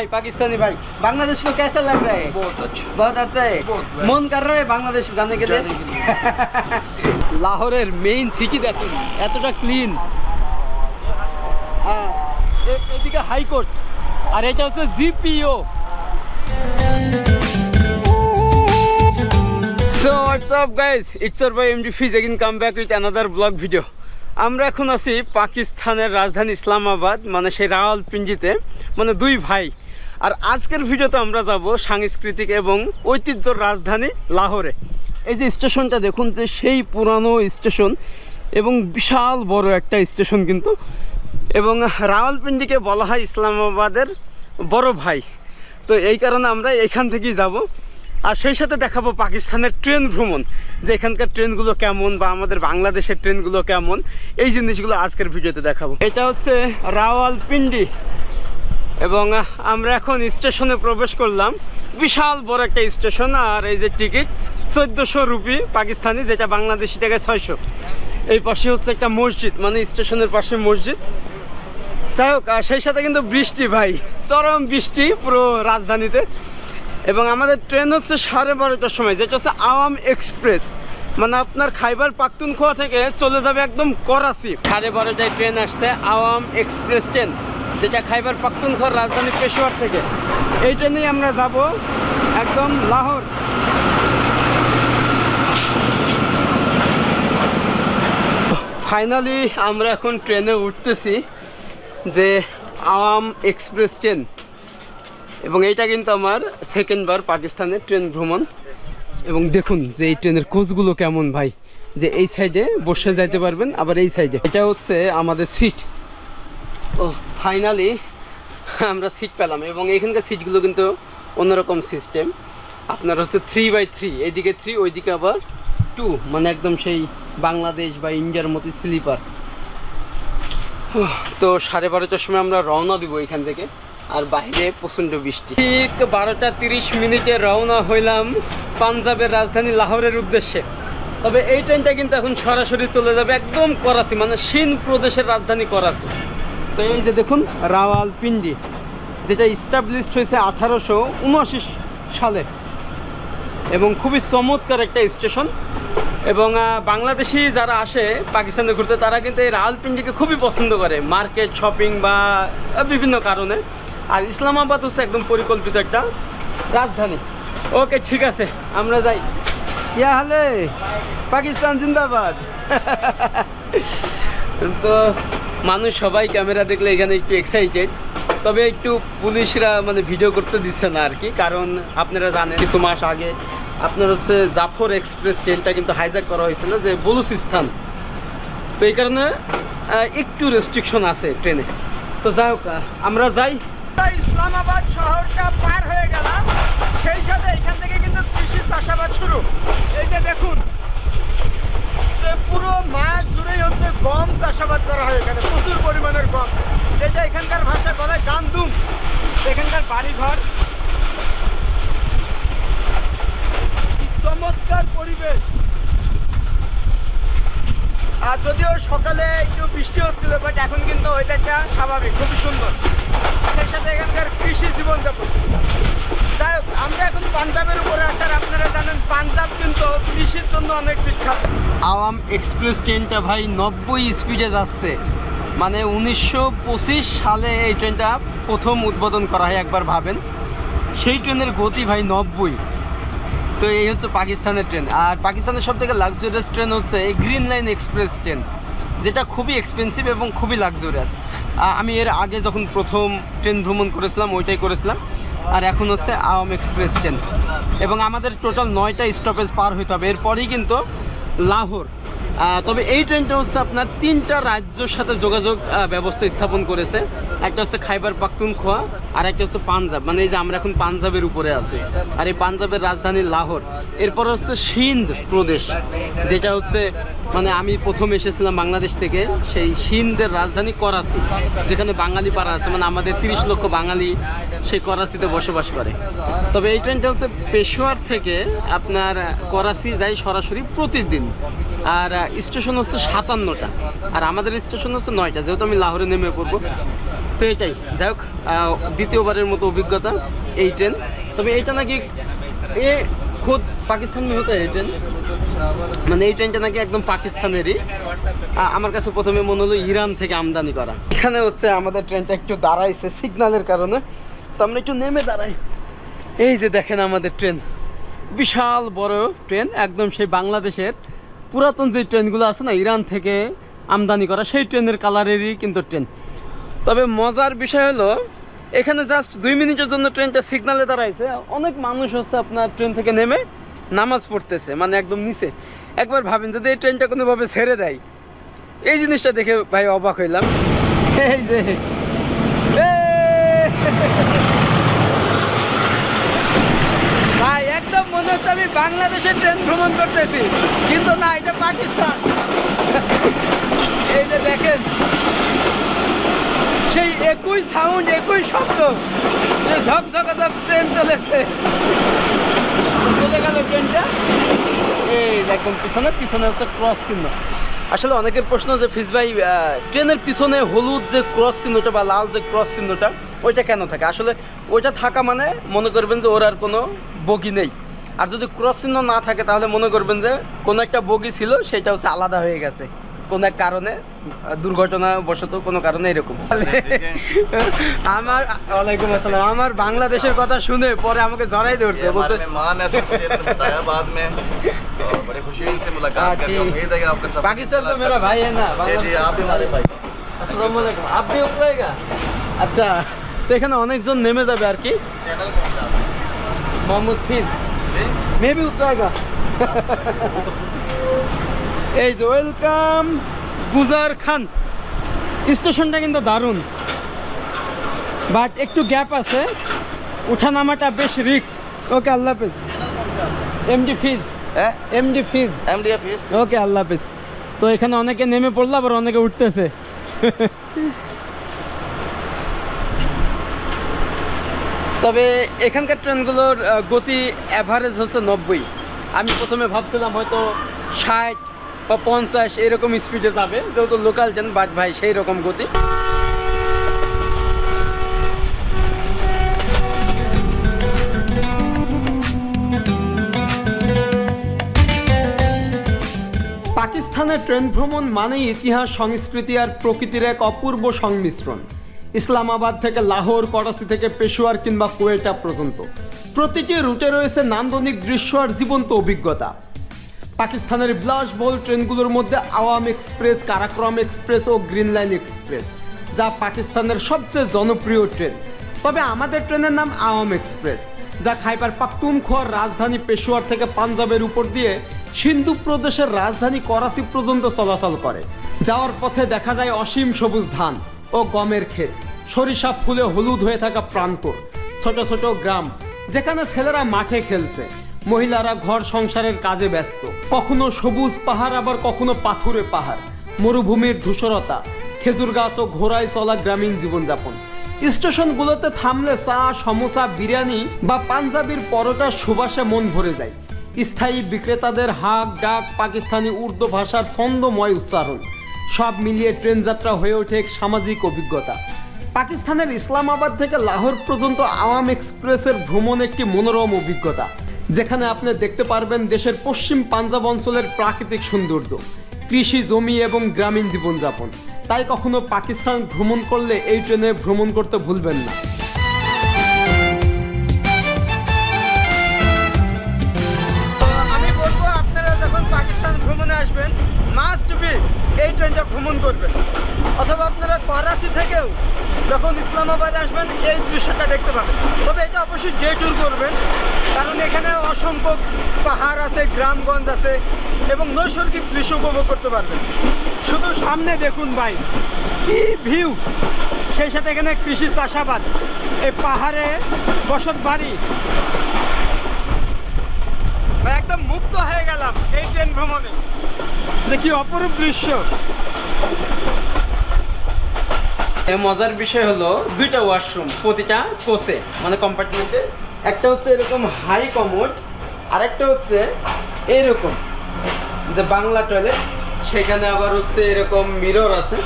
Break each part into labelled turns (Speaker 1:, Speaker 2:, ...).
Speaker 1: भाई पाकिस्तानी भाई बांग्लादेश को कैसा लग रहा है
Speaker 2: बहुत अच्छा
Speaker 1: बहुत अच्छा है মন কার রে
Speaker 2: বাংলাদেশ জানে গেলে
Speaker 1: লাহোরের মেইন সিটি দেখেন এতটা ক্লিন হ্যাঁ, এদিকে হাইকোর্ট আর এটা হচ্ছে GPO so what's up guys it's are by MD Fiz again come back with another vlog video আমরা এখন আছি পাকিস্তানের রাজধানী ইসলামাবাদ মানে সেই রাওয়ালপিঞ্জিতে মানে দুই ভাই। আর আজকের ভিডিওতে আমরা যাব সাংস্কৃতিক এবং ঐতিহ্যর রাজধানী লাহোরে। এই যে স্টেশনটা দেখুন যে সেই পুরানো স্টেশন এবং বিশাল বড় একটা স্টেশন কিন্তু। এবং রাওয়ালপিন্ডিকে বলা হয় ইসলামাবাদের বড় ভাই। তো এই কারণে আমরা এখান থেকেই যাব। আর সেই সাথে দেখাবো পাকিস্তানের ট্রেন ভ্রমণ, যে এখানকার ট্রেনগুলো কেমন বা আমাদের বাংলাদেশের ট্রেনগুলো কেমন, এই জিনিসগুলো আজকের ভিডিওতে দেখাবো। এটা হচ্ছে রাওয়ালপিন্ডি। এবং আমরা এখন স্টেশনে প্রবেশ করলাম। বিশাল বড় একটা স্টেশন, আর এই যে টিকিট, চোদ্দোশো রুপি পাকিস্তানি, যেটা বাংলাদেশি টাকায় ছয়শো। এই পাশে হচ্ছে একটা মসজিদ মানে স্টেশনের পাশে মসজিদ। যাই হোক, আর সেই সাথে কিন্তু বৃষ্টি, ভাই। চরম বৃষ্টি পুরো রাজধানীতে। এবং আমাদের ট্রেন হচ্ছে সাড়ে বারোটার সময়, যেটা হচ্ছে আওয়াম এক্সপ্রেস। মানে আপনার খাইবার পাখতুনখোয়া থেকে চলে যাবে একদম করাচি। সাড়ে বারোটায় ট্রেন আসছে আওয়াম এক্সপ্রেস ট্রেন। যেটা খাইবার পাখতুনখোয়ার রাজধানী পেশোয়ার থেকে। এই ট্রেনেই আমরা যাব একদম লাহোর। ফাইনালি আমরা এখন ট্রেনে উঠতেছি যে আওয়াম এক্সপ্রেস ট্রেন। এবং এইটা কিন্তু আমার সেকেন্ড বার পাকিস্তানের ট্রেন ভ্রমণ। এবং দেখুন যে এই ট্রেনের কোচগুলো কেমন ভাই, যে এই সাইডে বসে যাইতে পারবেন, আবার এই সাইডে এটা হচ্ছে আমাদের সিট ও ফাইনালি আমরা সিট পেলাম এবং এখানকার সিটগুলো কিন্তু অন্যরকম সিস্টেম আপনার হচ্ছে থ্রি বাই থ্রি এইদিকে থ্রি ওইদিকে আবার টু মানে একদম সেই বাংলাদেশ বা ইন্ডিয়ার মতো স্লিপার তো সাড়ে বারোটার সময় আমরা রওনা দিব এখান থেকে, আর বাইরে প্রচণ্ড বৃষ্টি। ঠিক বারোটা তিরিশ মিনিটে রওনা হইলাম পাঞ্জাবের রাজধানী লাহোরের উদ্দেশ্যে। তবে এই ট্রেনটা কিন্তু এখন সরাসরি চলে যাবে একদম করাচি মানে সিন প্রদেশের রাজধানী করাচি। তো এই যে দেখুন রাওয়ালপিন্ডি যেটা ইস্টাবলিশড হয়েছে আঠারোশো উনআশি সালে। এবং খুবই চমৎকার একটা স্টেশন। এবং বাংলাদেশি যারা আসে পাকিস্তানে ঘুরতে, তারা কিন্তু এই রাওয়ালপিন্ডিকে খুবই পছন্দ করে। মার্কেট শপিং বা বিভিন্ন কারণে। আর ইসলামাবাদ হচ্ছে একদম পরিকল্পিত একটা রাজধানী। ওকে, ঠিক আছে, আমরা যাই। ইয়া হলে, পাকিস্তান জিন্দাবাদ। তো মানুষ সবাই ক্যামেরা দেখলে এখানে একটু এক্সাইটেড তবে একটু পুলিশরা মানে ভিডিও করতে দিচ্ছে না আর কি। কারণ আপনারা জানেন, কিছু মাস আগে আপনার হচ্ছে জাফর এক্সপ্রেস ট্রেনটা কিন্তু হাইজ্যাক করা হয়েছিল যে বলুচিস্তান। তো এই কারণে একটু রেস্ট্রিকশন আছে ট্রেনে। তো যাই হোক আমরা যাই। ইসলামাবাদ শহরটা পার হয়ে গেলাম। সেই সাথে এখান থেকে কিন্তু কৃষি চাষাবাদ শুরু। এই যে দেখুন যে পুরো মাঠ জুড়েই হচ্ছে গম চাষাবাদ করা হয় এখানে, প্রচুর পরিমাণের গম। যেটা এখানকার ভাষায় বলায় গান্দুম এখানকার বাড়িঘর। চমৎকার পরিবেশ। আর যদিও সকালে একটু বৃষ্টি হচ্ছিল বাট এখন কিন্তু ওয়েদারটা স্বাভাবিক, খুবই সুন্দর। সেই সাথে এখানকার কৃষি জীবনযাপন। যাই হোক, আমরা এখন পাঞ্জাবের উপরে আছি, আর আপনারা জানেন, পাঞ্জাব কিন্তু কৃষির জন্য অনেক বিখ্যাত। আওয়াম এক্সপ্রেস ট্রেনটা ভাই নব্বই স্পিডে যাচ্ছে। মানে উনিশশো পঁচিশ সালে এই ট্রেনটা প্রথম উদ্বোধন করা হয়, একবার ভাবেন। সেই ট্রেনের গতি ভাই নব্বই। তো এই হচ্ছে পাকিস্তানের ট্রেন। আর পাকিস্তানের সব থেকে লাক্সারিয়াস ট্রেন হচ্ছে এই গ্রিন লাইন এক্সপ্রেস ট্রেন, যেটা খুবই এক্সপেন্সিভ এবং খুবই লাক্সারিয়াস আমি এর আগে যখন প্রথম ট্রেন ভ্রমণ করেছিলাম, ওইটাই করেছিলাম। আর এখন হচ্ছে আওয়াম এক্সপ্রেস ট্রেন। এবং আমাদের টোটাল নয়টা স্টপেজ পার হইতে হবে। এরপরেই কিন্তু লাহোর। তবে এই ট্রেনটা হচ্ছে আপনার তিনটা রাজ্যর সাথে যোগাযোগ ব্যবস্থা স্থাপন করেছে। একটা হচ্ছে খাইবার পাখতুনখোয়া আর একটা হচ্ছে পাঞ্জাব। মানে এই যে আমরা এখন পাঞ্জাবের উপরে আছি। আর এই পাঞ্জাবের রাজধানী লাহোর। এরপর হচ্ছে সিন্ধ প্রদেশ, যেটা হচ্ছে মানে আমি প্রথম এসেছিলাম বাংলাদেশ থেকে, সেই সিন্ধের রাজধানী করাচি, যেখানে বাঙালি পাড়া আছে। মানে আমাদের তিরিশ লক্ষ বাঙালি সেই করাচিতে বসবাস করে। তবে এই ট্রেনটা হচ্ছে পেশোয়ার থেকে আপনার করাচি যায় সরাসরি প্রতিদিন। আর স্টেশন হচ্ছে সাতান্নটা। আর আমাদের স্টেশন হচ্ছে নয়টা। যেহেতু আমি লাহোরে নেমে পড়ব তো এটাই যাই হোক দ্বিতীয়বারের মতো অভিজ্ঞতা এই ট্রেন। তবে এইটা নাকি এ খোদ পাকিস্তান মে হতো এই ট্রেন। মানে এই ট্রেনটা নাকি একদম পাকিস্তানেরই। আমার কাছে প্রথমে মনে হলো ইরান থেকে আমদানি করা। এখানে হচ্ছে আমাদের ট্রেনটা একটু দাঁড়াইছে সিগনালের কারণে। তো আমরা একটু নেমে দাঁড়াই। এই যে দেখেন আমাদের ট্রেন। বিশাল বড় ট্রেন, একদম সেই বাংলাদেশের পুরাতন যে ট্রেনগুলো আছে না, ইরান থেকে আমদানি করা, সেই ট্রেনের কালারেরই কিন্তু ট্রেন। তবে মজার বিষয় হলো, এখানে জাস্ট দুই মিনিটের জন্য ট্রেনটা সিগনালে দাঁড়াইছে। অনেক মানুষ হচ্ছে আপনার ট্রেন থেকে নেমে নামাজ পড়তেছে মানে একদম নিচে। একবার ভাবেন, যদি এই ট্রেনটা কোনোভাবে ছেড়ে দেয়। এই জিনিসটা দেখে ভাই অবাক হইলাম। এই যে! ভাই, একদম আমি বাংলাদেশের ট্রেন ভ্রমণ করতেছি। কিন্তু না, এটা পাকিস্তান। এই যে দেখেন। সেই একই সাউন্ড একই শব্দ। যে ঝকঝকাঝক ট্রেন চলেছে। চলে গেল ট্রেনটা এই দেখুন, পিছনে পিছনে হচ্ছে ক্রস চিহ্ন। আসলে অনেকের প্রশ্ন যে, ফিজ ভাই ট্রেনের পিছনে হলুদ যে ক্রস চিহ্নটা বা লাল যে ক্রস চিহ্নটা, ওইটা কেন থাকে? আসলে ওইটা থাকা মানে মনে করবেন যে, ওর আর কোনো বগি নেই। আর যদি ক্রস চিহ্ন না থাকে, তাহলে মনে করবেন যে, কোনো একটা বগি ছিল, সেটা হচ্ছে আলাদা হয়ে গেছে। কোনো এক কারণে দুর্ঘটনাবশত কোনো কারণে এরকম। আমার ওয়ালাইকুম আসসালাম। আমার বাংলাদেশের কথা শুনে পরে আমাকে জড়াই ধরছে আচ্ছা তো এখানে অনেকজন নেমে যাবে আর কি। মোহাম্মদ এই যে ওয়েলকাম গুজার খান। স্টেশনটা কিন্তু দারুণ। বাট একটু গ্যাপ আছে। উঠা নামাটা বেশ রিক্স ওকে আল্লাহ হাফিজ। এমডি ফিজ
Speaker 3: হ্যাঁ?
Speaker 1: MD Fiz
Speaker 3: MD Fiz
Speaker 1: okay আল্লাহ হাফিজ। তো এখানে অনেকে নেমে পড়ল আবার অনেকে উঠতেছে। তবে এখানকার ট্রেনগুলোর গতি অ্যাভারেজ হচ্ছে নব্বই। আমি প্রথমে ভাবছিলাম হয়তো ষাট বা পঞ্চাশ এরকম স্পিডে যাবে। যেহেতু লোকাল ট্রেন বাট ভাই সেই রকম গতি। পাকিস্তানের ট্রেন ভ্রমণ মানেই ইতিহাস, সংস্কৃতি আর প্রকৃতির এক অপূর্ব সংমিশ্রণ। ইসলামাবাদ থেকে লাহোর, করাচি থেকে পেশোয়ার কিংবা কুয়েটা পর্যন্ত। প্রতিটি রুটে রয়েছে নান্দনিক দৃশ্য আর জীবন্ত অভিজ্ঞতা। পাকিস্তানের বিলাসবহুল ট্রেনগুলোর মধ্যে আওয়াম এক্সপ্রেস, কারাক্রম এক্সপ্রেস ও গ্রিন লাইন এক্সপ্রেস, যা পাকিস্তানের সবচেয়ে জনপ্রিয় ট্রেন। তবে আমাদের ট্রেনের নাম আওয়াম এক্সপ্রেস, যা খাইবার পাখতুনখোয়ার রাজধানী পেশোয়ার থেকে পাঞ্জাবের উপর দিয়ে সিন্ধু প্রদেশের রাজধানী করাচি পর্যন্ত চলাচল করে। যাওয়ার পথে দেখা যায় অসীম সবুজ ধান ও গমের ক্ষেত, সরিষা ফুলে হলুদ হয়ে থাকা প্রান্তর ছোট ছোট গ্রাম, যেখানে ছেলেরা মাঠে খেলছে। মহিলারা ঘর সংসারের কাজে ব্যস্ত। কখনো সবুজ পাহাড়, আবার কখনো পাথুরে পাহাড়। মরুভূমির ধূসরতা, খেজুর গাছ ও ঘোড়ায় চলা গ্রামীণ জীবনযাপন। স্টেশনগুলোতে থামলে চা, সমোসা, বিরিয়ানি বা পাঞ্জাবির পরোটার সুবাসে মন ভরে যায়। স্থায়ী বিক্রেতাদের হাক, ডাক, পাকিস্তানি উর্দু ভাষার ছন্দময় উচ্চারণ। সব মিলিয়ে ট্রেন যাত্রা হয়ে ওঠে এক সামাজিক অভিজ্ঞতা। পাকিস্তানের ইসলামাবাদ থেকে লাহোর পর্যন্ত আওয়াম এক্সপ্রেসের ভ্রমণ একটি মনোরম অভিজ্ঞতা। যেখানে আপনি দেখতে পারবেন দেশের পশ্চিম পাঞ্জাব অঞ্চলের প্রাকৃতিক সৌন্দর্য, কৃষি জমি এবং গ্রামীণ জীবনযাপন। তাই কখনো পাকিস্তান ভ্রমণ করলে এই ট্রেনে ভ্রমণ করতে ভুলবেন না।
Speaker 4: আমি বলব, আপনারা যখন পাকিস্তান ভ্রমণে আসবেন মাস্ট বি এই ট্রেনটা ভ্রমণ করবেন। অথবা আপনারা করাচি থেকেও যখন ইসলামাবাদ আসবেন, এই দৃশ্যটা দেখতে পাবেন। তবে এটা অবশ্যই ডে ট্যুর করবেন, কারণ এখানে অসংখ্য পাহাড় আছে, গ্রামগঞ্জ আছে, এবং নৈসর্গিক দৃশ্য উপভোগ করতে পারবেন। শুধু সামনে দেখুন ভাই, কি ভিউ সেই সাথে এখানে কৃষি চাষাবাদ এই পাহাড়ে বসত বাড়ি। একদম মুক্ত হয়ে গেলাম এই ট্রেন ভ্রমণে। দেখি অপরূপ দৃশ্য।
Speaker 1: মজার বিষয় হলো দুইটা ওয়াশরুম প্রতিটা কোচে মানে কম্পার্টমেন্টে একটা হচ্ছে এরকম হাই কমোড আর একটা হচ্ছে এরকম, যে বাংলা টয়লেট সেখানে আবার হচ্ছে এরকম মিরর আছে।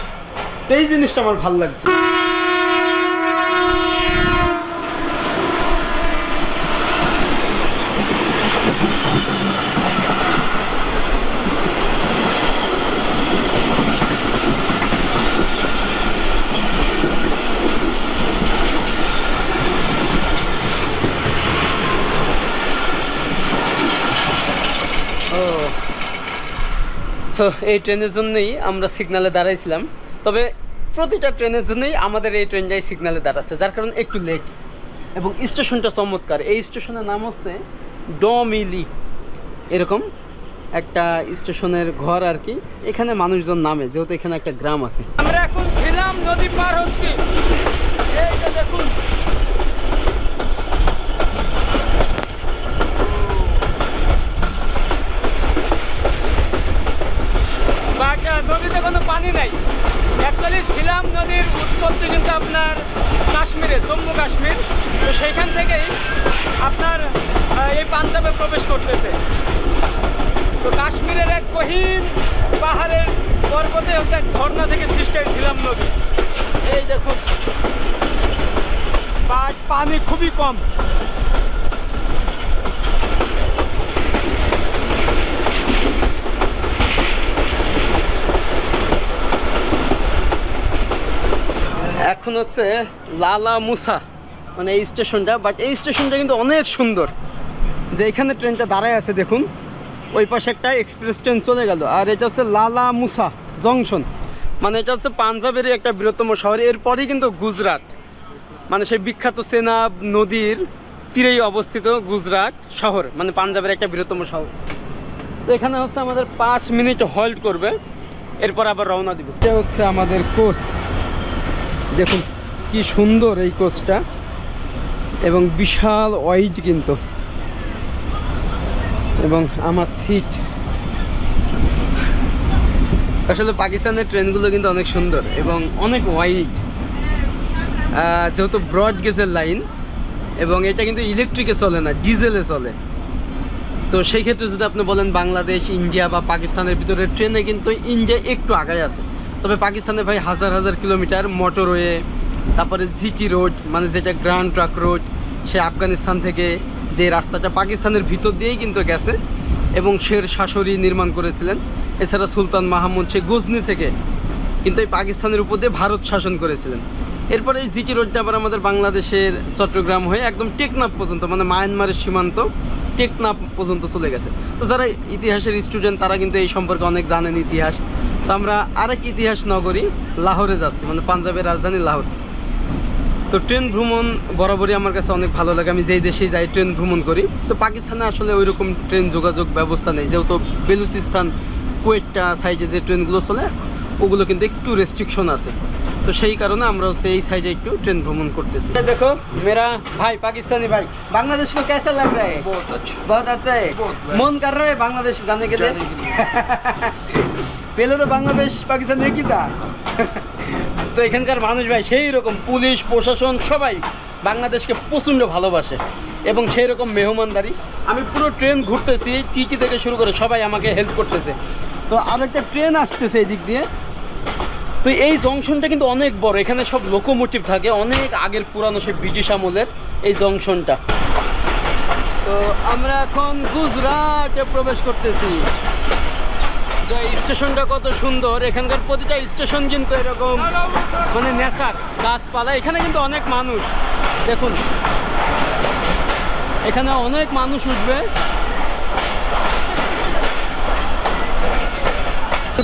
Speaker 1: তো এই জিনিসটা আমার ভালো লাগছে ও তো এই ট্রেনের জন্যই আমরা সিগনালে দাঁড়াইছিলাম। তবে প্রতিটা ট্রেনের জন্যই আমাদের এই ট্রেনটাই সিগনালে দাঁড়াচ্ছে, যার কারণে একটু লেট এবং স্টেশনটা চমৎকার। এই স্টেশনের নাম হচ্ছে ডমিলি। এরকম একটা স্টেশনের ঘর আর কি। এখানে মানুষজন নামে, যেহেতু এখানে একটা গ্রাম আছে। আমরা এখন ছিলাম নদী পার হচ্ছি এই যে দেখুন বাট নদীতে কোনো পানি নাই ছিলাম নদীর উৎপত্তি কিন্তু আপনার কাশ্মীরে, জম্মু কাশ্মীর। তো সেইখান থেকেই আপনার এই পাঞ্জাবে প্রবেশ করতেছে। তো কাশ্মীরের এক কহিন পাহাড়ের পর্বতে হচ্ছে এক ঝর্ণা থেকে সৃষ্টি হয়েছিলাম নদী। এই দেখুন পানি খুবই কম। এখন হচ্ছে লালা মুসা মানে এই স্টেশনটা বাট এই স্টেশনটা কিন্তু অনেক সুন্দর। যে এখানে ট্রেনটা দাঁড়ায় আছে, দেখুন, ওই পাশে একটা এক্সপ্রেস ট্রেন চলে গেল, আর এটা হচ্ছে লালা মুসা জংশন মানে এটা হচ্ছে পাঞ্জাবেরই একটা বৃহত্তম শহর এরপরই কিন্তু গুজরাট। মানে সেই বিখ্যাত সেনাব নদীর তীরেই অবস্থিত গুজরাট শহর মানে পাঞ্জাবের একটা বৃহত্তম শহর। তো এখানে হচ্ছে আমাদের পাঁচ মিনিট হল্ট করবে, এরপর আবার রওনা দিব। এটা হচ্ছে আমাদের কোচ দেখুন কি সুন্দর এই কোচটা এবং বিশাল ওয়াইড কিন্তু। এবং আমার সিট। আসলে পাকিস্তানের ট্রেনগুলো কিন্তু অনেক সুন্দর এবং অনেক ওয়াইড। যেহেতু ব্রড গেজের লাইন এবং এটা কিন্তু ইলেকট্রিকে চলে না, ডিজেলে চলে। তো সেই ক্ষেত্রে যদি আপনি বলেন বাংলাদেশ, ইন্ডিয়া বা পাকিস্তানের ভিতরে ট্রেনে কিন্তু ইন্ডিয়া একটু আগায় আছে। তবে পাকিস্তানে ভাই হাজার হাজার কিলোমিটার মোটরওয়ে তারপরে জিটি রোড মানে যেটা গ্র্যান্ড ট্রাক রোড, সে আফগানিস্তান থেকে যে রাস্তাটা পাকিস্তানের ভিতর দিয়েই কিন্তু গেছে এবং শের শাসরি নির্মাণ করেছিলেন। এছাড়া সুলতান মাহমুদ, সে গজনি থেকে কিন্তু এই পাকিস্তানের উপর দিয়ে ভারত শাসন করেছিলেন। এরপরে এই জিটি রোডটা আবার আমাদের বাংলাদেশের চট্টগ্রাম হয়ে একদম টেকনাপ পর্যন্ত মানে মায়ানমারের সীমান্ত টেকনাপ পর্যন্ত চলে গেছে। তো যারা ইতিহাসের স্টুডেন্ট তারা কিন্তু এই সম্পর্কে অনেক জানেন ইতিহাস। তো আমরা আরেক ইতিহাস নগরী লাহোরে যাচ্ছি মানে পাঞ্জাবের রাজধানী লাহোর। তো ট্রেন ভ্রমণ বরাবরই আমার কাছে অনেক ভালো লাগে আমি যেই দেশেই যাই ট্রেন ভ্রমণ করি। তো পাকিস্তানে আসলে ওই রকম ট্রেন যোগাযোগ ব্যবস্থা নেই যেহেতু বেলুচিস্তান কুয়েটটা সাইডে যে ট্রেনগুলো চলে ওগুলো কিন্তু একটু রেস্ট্রিকশন আছে। তো সেই কারণে আমরা হচ্ছে এই সাইডে একটু ট্রেন ভ্রমণ করতেছি। দেখো মেরা ভাই পাকিস্তানি ভাই বাংলাদেশ
Speaker 3: কো
Speaker 1: লাগ রা? বহুত আচ্ছা। বহুত আচ্ছা মন কর
Speaker 3: রা বাংলাদেশ জানে
Speaker 1: কে পেলে তো বাংলাদেশ, পাকিস্তান দিয়ে কিতা তো? এখানকার মানুষ ভাই, সেই রকম পুলিশ, প্রশাসন সবাই বাংলাদেশকে প্রচণ্ড ভালোবাসে এবং সেই রকম মেহমানদারি। আমি পুরো ট্রেন ঘুরতেছি টিকি থেকে শুরু করে সবাই আমাকে হেল্প করতেছে। তো আর একটা ট্রেন আসতেছে এই দিক দিয়ে। তো এই জংশনটা কিন্তু অনেক বড়, এখানে সব লোকোমোটিভ থাকে, অনেক আগের পুরানো সেই ব্রিটিশ আমলের এই জংশনটা। তো আমরা এখন গুজরাটে প্রবেশ করতেছি। যে স্টেশনটা কত সুন্দর, এখানকার প্রতিটা স্টেশন কিন্তু এরকম মানে নেচার গাছপালা। এখানে কিন্তু অনেক মানুষ। দেখুন, এখানে অনেক মানুষ উঠবে।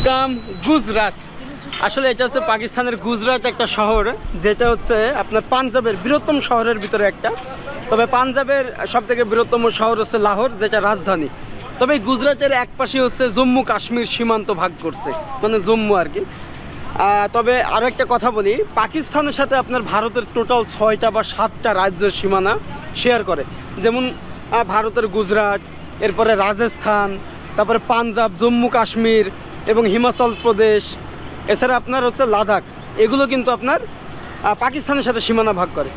Speaker 1: কাম গুজরাট। আসলে এটা হচ্ছে পাকিস্তানের গুজরাট একটা শহর, যেটা হচ্ছে আপনার পাঞ্জাবের বৃহত্তম শহরের ভিতরে একটা। তবে পাঞ্জাবের সব থেকে বৃহত্তম শহর হচ্ছে লাহোর, যেটা রাজধানী। তবে গুজরাটের এক পাশে হচ্ছে জম্মু কাশ্মীর সীমান্ত ভাগ করছে মানে জম্মু আর কি। তবে আরও একটা কথা বলি, পাকিস্তানের সাথে আপনার ভারতের টোটাল ছয়টা বা সাতটা রাজ্যের সীমানা শেয়ার করে। যেমন ভারতের গুজরাট, এরপরে রাজস্থান, তারপরে পাঞ্জাব, জম্মু কাশ্মীর এবং হিমাচল প্রদেশ, এছাড়া আপনার হচ্ছে লাদাখ। এগুলো কিন্তু আপনার পাকিস্তানের সাথে সীমানা ভাগ করে।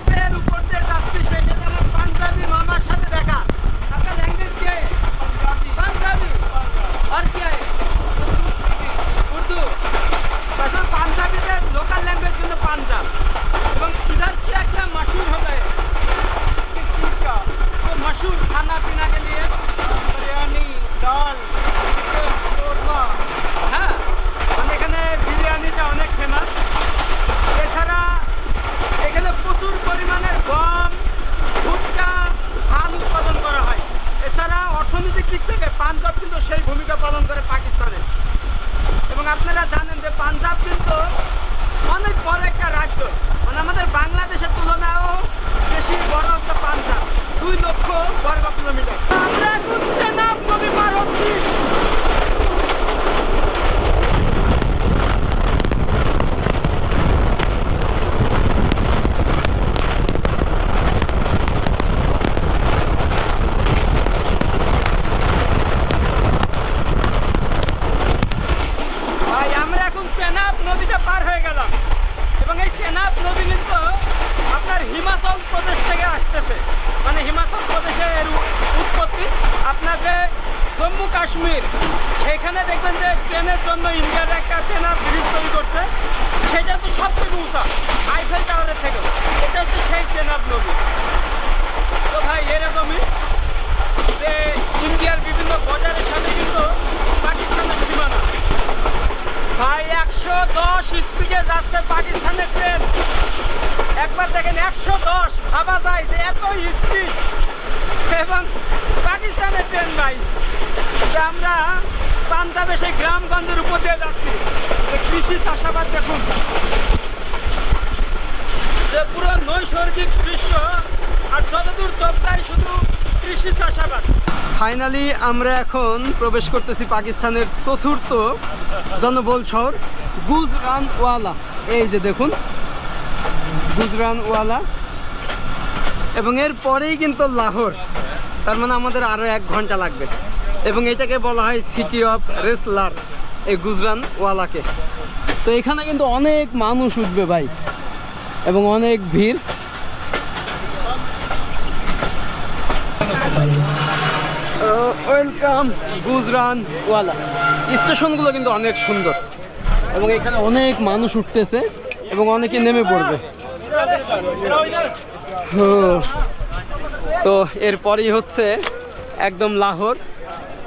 Speaker 1: একশো দশ, ভাবা যায় যে এত স্পিড এবং পাকিস্তানের ট্রেন ভাই আমরা পাঞ্জাবে সেই গ্রামগঞ্জের উপর দিয়ে যাচ্ছি। কৃষি চাষাবাদ দেখুন। যে পুরো নৈসর্গিক দৃশ্য আর যতদূর চোখ শুধু কৃষি চাষাবাদ। ফাইনালি আমরা এখন প্রবেশ করতেছি পাকিস্তানের চতুর্থ জনবল শহর, গুজরানওয়ালা। এই যে দেখুন গুজরানওয়ালা। এবং এর পরেই কিন্তু লাহোর। তার মানে আমাদের আরও এক ঘণ্টা লাগবে। এবং এটাকে বলা হয় সিটি অফ রেসলার এই গুজরানওয়ালাকে। তো এখানে কিন্তু অনেক মানুষ উঠবে ভাই। এবং অনেক ভিড়। ওয়েলকাম গুজরানওয়ালা। স্টেশনগুলো কিন্তু অনেক সুন্দর। এবং এখানে অনেক মানুষ উঠতেছে। এবং অনেকে নেমে পড়বে। তো এরপরই হচ্ছে একদম লাহোর।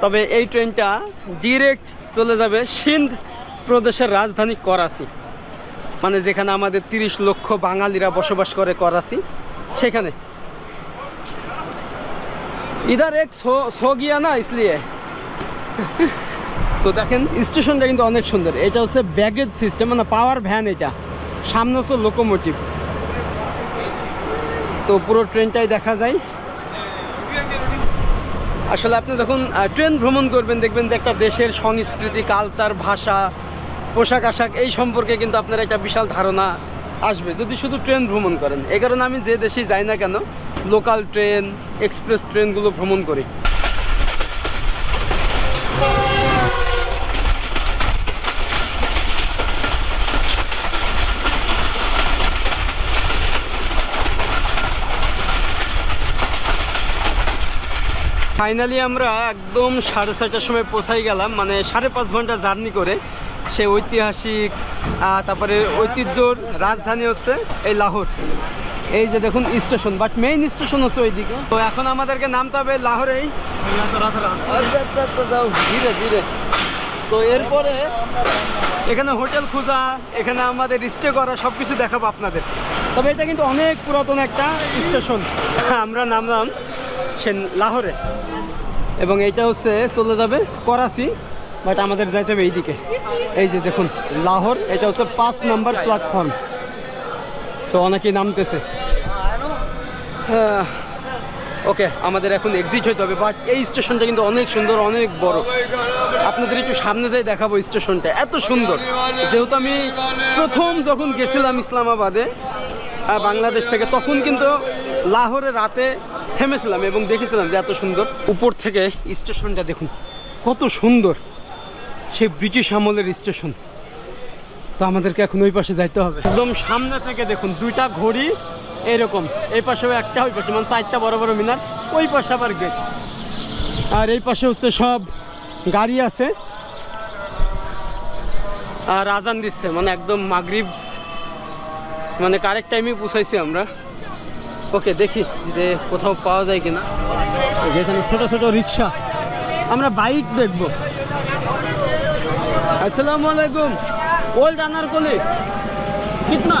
Speaker 1: তবে এই ট্রেনটা ডিরেক্ট চলে যাবে সিন্ধ প্রদেশের রাজধানী করাচি। মানে যেখানে আমাদের তিরিশ লক্ষ বাঙালিরা বসবাস করে করাচি। সেখানে। ইধার এক সো না ইসলিয়ে। তো দেখেন, স্টেশনটা কিন্তু অনেক সুন্দর। এটা হচ্ছে ব্যাগেজ সিস্টেম মানে পাওয়ার ভ্যান এটা। সামনে হচ্ছে লোকোমোটিভ তো পুরো ট্রেনটাই দেখা যায়। আসলে আপনি যখন ট্রেন ভ্রমণ করবেন, দেখবেন যে একটা দেশের সংস্কৃতি কালচার ভাষা, পোশাক আশাক, এই সম্পর্কে কিন্তু আপনার একটা বিশাল ধারণা আসবে, যদি শুধু ট্রেন ভ্রমণ করেন। এ কারণে আমি যে দেশেই যাই না কেন লোকাল ট্রেন এক্সপ্রেস ট্রেনগুলো ভ্রমণ করি। ফাইনালি আমরা একদম সাড়ে ছয়টার সময় পৌঁছাই গেলাম মানে সাড়ে পাঁচ ঘণ্টা জার্নি করে। সে ঐতিহাসিক তারপরে ঐতিহ্যর রাজধানী হচ্ছে এই লাহোর। এই যে দেখুন স্টেশন বাট মেইন স্টেশন হচ্ছে ওইদিকে। তো এখন আমাদেরকে নামতে হবে লাহোরেই। আচ্ছা, আচ্ছা, আচ্ছা, ধীরে ধীরে। তো এরপরে এখানে হোটেল খোঁজা এখানে আমাদের স্টে করা সব কিছু দেখাবো আপনাদের। তবে এটা কিন্তু অনেক পুরাতন একটা স্টেশন। আমরা নামলাম। সে লাহোরে। এবং এইটা হচ্ছে চলে যাবে করাচি বাট আমাদের যাইতে হবে এইদিকে। এই যে দেখুন, লাহোর, এটা হচ্ছে পাঁচ নাম্বার প্ল্যাটফর্ম তো অনেকেই নামতেছে। ওকে আমাদের এখন এক্সিট হইতে হবে বাট এই স্টেশনটা কিন্তু অনেক সুন্দর, অনেক বড়। আপনাদের একটু সামনে যাই দেখাবো স্টেশনটা এত সুন্দর। যেহেতু আমি প্রথম যখন গেছিলাম ইসলামাবাদে বাংলাদেশ থেকে, তখন কিন্তু লাহোরে রাতে থেমেছিলাম এবং দেখেছিলাম যে এত সুন্দর। উপর থেকে স্টেশনটা দেখুন, কত সুন্দর। সে ব্রিটিশ আমলের স্টেশন। তো আমাদেরকে এখন ওই পাশে যাইতে হবে। একদম সামনে থেকে দেখুন, দুইটা ঘড়ি এরকম। এই পাশেও একটা, ওই পাশে মানে চারটা বড় বড় মিনার, ওই পাশে আবার গেট আর এই পাশে হচ্ছে সব গাড়ি আছে। আর আজান দিচ্ছে মানে একদম মাগরিব মানে কারেক্ট টাইমে পৌঁছাইছি আমরা। ওকে দেখি যে কোথাও পাওয়া যায় কিনা এই যে এখানে ছোট ছোট রিক্সা আমরা বাইক দেখব আসসালামু আলাইকুম ओल्ड अनारकोली कितना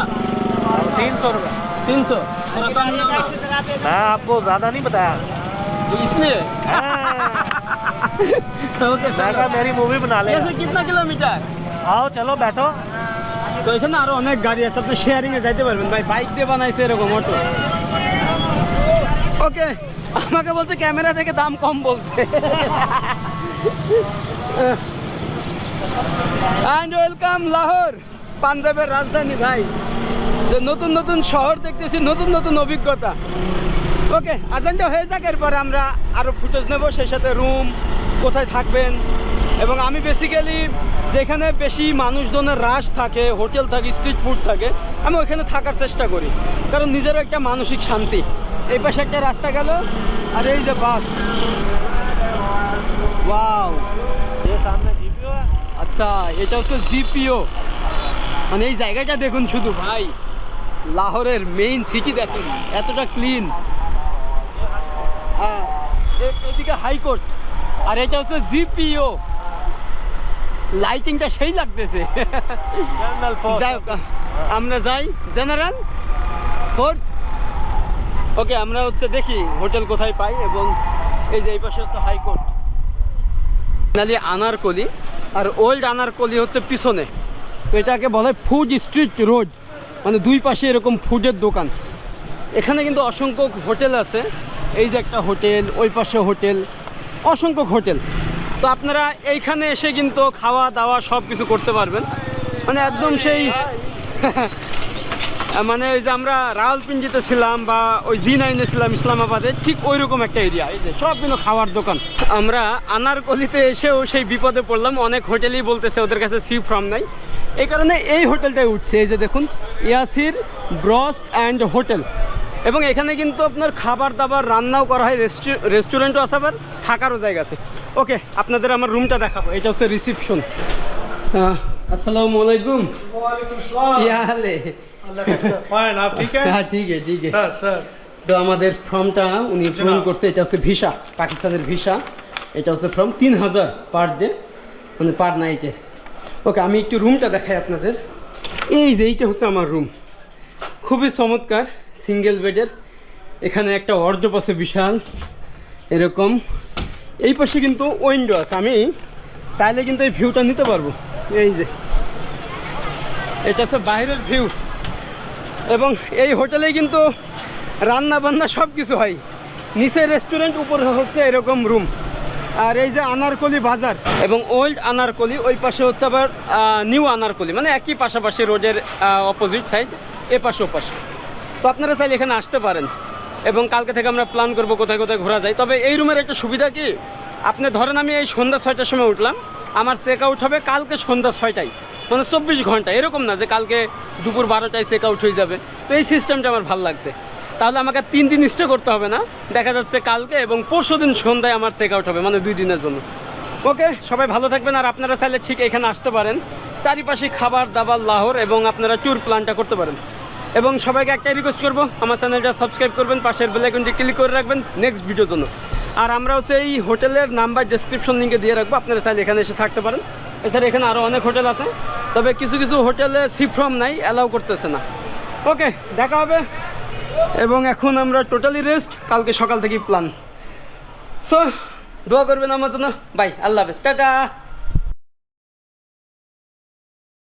Speaker 5: तीन सौ रुपये
Speaker 1: तीन सौ थोड़ा कम नहीं होगा
Speaker 5: मैं आपको ज़्यादा नहीं बताया
Speaker 1: इसलिए
Speaker 5: हाँ,
Speaker 1: ओके
Speaker 5: मैं कहा मेरी मूवी बना ले
Speaker 1: ऐसे कितना किलोमीटर
Speaker 5: आओ चलो बैठो
Speaker 1: তো এখানে আরো অনেক গাড়ি আছে আপনি শেয়ারিং এ যাইতে পারবেন ভাই বাইক দিয়ে বানাইছে এরকম অটো ওকে, আমাকে বলছে ক্যামেরা থেকে দাম কম বলছে। অ্যান্ড ওয়েলকাম লাহোর পাঞ্জাবের রাজধানী ভাই। তো নতুন নতুন শহর দেখতেছি, নতুন নতুন অভিজ্ঞতা। ওকে আজানটা হয়ে যাক, এরপরে আমরা আরও ফুটেজ নেব, সেই সাথে রুম কোথায় থাকবেন এবং আমি বেসিক্যালি যেখানে বেশি মানুষজনের রাশ থাকে হোটেল থাকে স্ট্রিট ফুড থাকে আমি ওইখানে থাকার চেষ্টা করি। কারণ নিজেরও একটা মানসিক শান্তি। এই পাশে একটা রাস্তা গেল আর এই যে বাস। ওয়াও আচ্ছা এটা হচ্ছে জিপিও। মানে এই জায়গাটা দেখুন শুধু ভাই। লাহোরের মেইন সিটি দেখেন এতটা ক্লিন হ্যাঁ, এদিকে হাইকোর্ট আর এটা হচ্ছে জিপিও। লাইটিংটা সেই লাগতেছে। আমরা যাই। জেনারেল ফোর্ট ওকে আমরা হচ্ছে দেখি হোটেল কোথায় পাই এবং এই যে এই পাশে হচ্ছে হাইকোর্ট নালি আনারকলি আর ওল্ড আনারকলি হচ্ছে পিছনে। এটাকে বলা হয় ফুড স্ট্রিট রোড মানে দুই পাশে এরকম ফুডের দোকান। এখানে কিন্তু অসংখ্য হোটেল আছে। এই যে একটা হোটেল ওই পাশে হোটেল। অসংখ্য হোটেল। তো আপনারা এইখানে এসে কিন্তু খাওয়া দাওয়া সব কিছু করতে পারবেন। মানে একদম সেই মানে ওই যে আমরা রাওয়ালপিন্ডিতে ছিলাম বা ওই জি নাইনে ছিলাম ইসলামাবাদে, ঠিক ওই রকম একটা এরিয়া এই যে সব কিন্তু খাওয়ার দোকান। আমরা আনারকলিতে এসেও সেই বিপদে পড়লাম, অনেক হোটেলই বলতেছে ওদের কাছে সি ফ্রম নাই। এই কারণে এই হোটেলটাই উঠছে, এই যে দেখুন, ইয়াসির ব্রস্ট অ্যান্ড হোটেল। এবং এখানে কিন্তু আপনার খাবার দাবার রান্নাও করা হয় রেস্টুরেন্টও আছে আবার থাকারও জায়গা আছে। ওকে আপনাদের আমার রুমটা দেখাবো এটা হচ্ছে রিসিপশন আসসালামু আলাইকুম। ঠিক
Speaker 6: হ্যাঁ, ঠিক
Speaker 1: তো আমাদের ফর্মটা উনি পূরণ করছে এটা হচ্ছে ভিসা পাকিস্তানের ভিসা। এটা হচ্ছে ফর্ম তিন হাজার পার ডে মানে পার নাইটের। ওকে আমি একটু রুমটা দেখাই আপনাদের। এই যে এইটা হচ্ছে আমার রুম খুবই চমৎকার। সিঙ্গেল বেডের। এখানে একটা আছে বিশাল, এরকম। এই পাশে কিন্তু উইন্ডো আছে, আমি চাইলে কিন্তু এই ভিউটা নিতে পারব। এই যে, এটা হচ্ছে বাইরের ভিউ। এবং এই হোটেলে কিন্তু রান্না বান্না সব কিছু হয়। নিচে রেস্টুরেন্ট, উপরে হচ্ছে এরকম রুম। আর এই যে আনারকলি বাজার এবং ওল্ড আনারকলি, ওই পাশে হচ্ছে আবার নিউ আনারকলি। মানে একই পাশাপাশি রোডের অপোজিট সাইড এ পাশে ও পাশে তো আপনারা চাইলে এখানে আসতে পারেন। এবং কালকে থেকে আমরা প্ল্যান করব কোথায় কোথায় ঘোরা যায়। তবে এই রুমের একটা সুবিধা কি? আপনি ধরেন আমি এই সন্ধ্যা ছয়টার সময় উঠলাম, আমার চেক আউট হবে কালকে সন্ধ্যা ছয়টায় মানে চব্বিশ ঘণ্টা। এরকম না যে কালকে দুপুর বারোটায় চেক আউট হয়ে যাবে। তো এই সিস্টেমটা আমার ভালো লাগছে। তাহলে আমাকে তিন দিন স্টে করতে হবে না। দেখা যাচ্ছে কালকে এবং পরশু দিন সন্ধ্যায় আমার চেক আউট হবে মানে দুই দিনের জন্য। ওকে, সবাই ভালো থাকবেন। আর আপনারা চাইলে ঠিক এখানে আসতে পারেন। চারিপাশে খাবার দাবার, লাহোর এবং আপনারা ট্যুর প্ল্যানটা করতে পারেন। এবং সবাইকে একটাই রিকোয়েস্ট করব, আমার চ্যানেলটা সাবস্ক্রাইব করবেন, পাশের বেলাইকনটি ক্লিক করে রাখবেন নেক্সট ভিডিওর জন্য। আর আমরা হচ্ছে এই হোটেলের নাম্বার ডেসক্রিপশন লিঙ্কে দিয়ে রাখব, আপনারা চাইলে এখানে এসে থাকতে পারেন। এছাড়া এখানে আরও অনেক হোটেল আছে, তবে কিছু কিছু হোটেলে সি ফ্রম নাই অ্যালাউ করতেছে না। ওকে দেখা হবে। এবং এখন আমরা টোটালি রেস্ট কালকে সকাল থেকেই প্ল্যান সো দোয়া করবেন আমার জন্য। বাই আল্লাহ হাফেজ। টাটা!